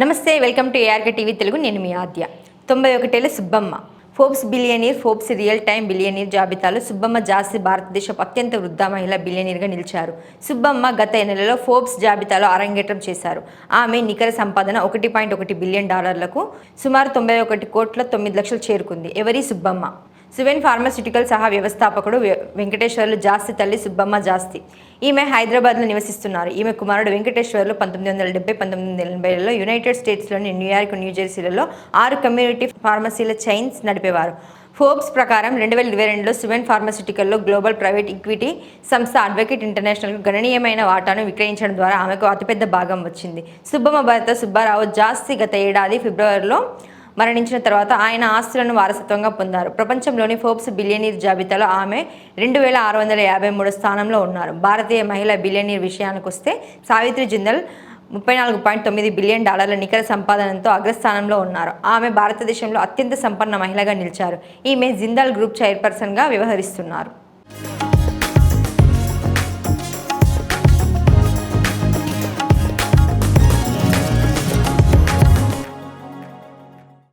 నమస్తే welcome to ARK TV Telugu. నేను మీ ఆద్య. తొంభై ఒకటేళ్ళ Subbamma. Forbes billionaire Forbes real time billionaire జాబితాలో సుబ్బమ్మ జాస్తి భారతదేశపు అత్యంత వృద్ధ మహిళ బిలియనీర్గా నిలిచారు. సుబ్బమ్మ గత నెలలో ఫోర్బ్స్ జాబితాలో అరంగేట్రం చేశారు. ఆమె నికర సంపాదన ఒకటి పాయింట్ ఒకటి బిలియన్ డాలర్లకు సుమారు తొంభై ఒకటి కోట్ల తొమ్మిది లక్షలు చేరుకుంది. ఎవరి సుబ్బమ్మ? సువెన్ ఫార్మాస్యూటికల్ సహా వ్యవస్థాపకుడు వెంకటేశ్వర్లు జాస్తి తల్లి సుబ్బమ్మ జాస్తి. ఈమె హైదరాబాద్లో నివసిస్తున్నారు. ఈమె కుమారుడు వెంకటేశ్వర్లు పంతొమ్మిది వందల డెబ్బై పంతొమ్మిది వందల ఎనభైలలో యునైటెడ్ స్టేట్స్లోని న్యూయార్క్ న్యూజెర్సీలలో ఆరు కమ్యూనిటీ ఫార్మసీల చైన్స్ నడిపేవారు. ఫోర్బ్స్ ప్రకారం రెండు వేల ఇరవై రెండులో సువెన్ ఫార్మస్యూటికల్లో గ్లోబల్ ప్రైవేట్ ఈక్విటీ సంస్థ అడ్వకేట్ ఇంటర్నేషనల్కు గణనీయమైన వాటాను విక్రయించడం ద్వారా ఆమెకు అతిపెద్ద భాగం వచ్చింది. సుబ్బమ్మ భర్త సుబ్బారావు జాస్తి గత ఏడాది ఫిబ్రవరిలో మరణించిన తర్వాత ఆయన ఆస్తులను వారసత్వంగా పొందారు. ప్రపంచంలోని ఫోర్బ్స్ బిలియనీర్ జాబితాలో ఆమె రెండు వేల ఆరు వందల యాభై మూడు స్థానంలో ఉన్నారు. భారతీయ మహిళా బిలియనీర్ విషయానికి వస్తే సావిత్రి జిందల్ ముప్పై నాలుగు పాయింట్ తొమ్మిది బిలియన్ డాలర్ల నికర సంపాదనతో అగ్రస్థానంలో ఉన్నారు. ఆమె భారతదేశంలో అత్యంత సంపన్న మహిళగా నిలిచారు. ఈమె జిందాల్ గ్రూప్ చైర్పర్సన్గా వ్యవహరిస్తున్నారు.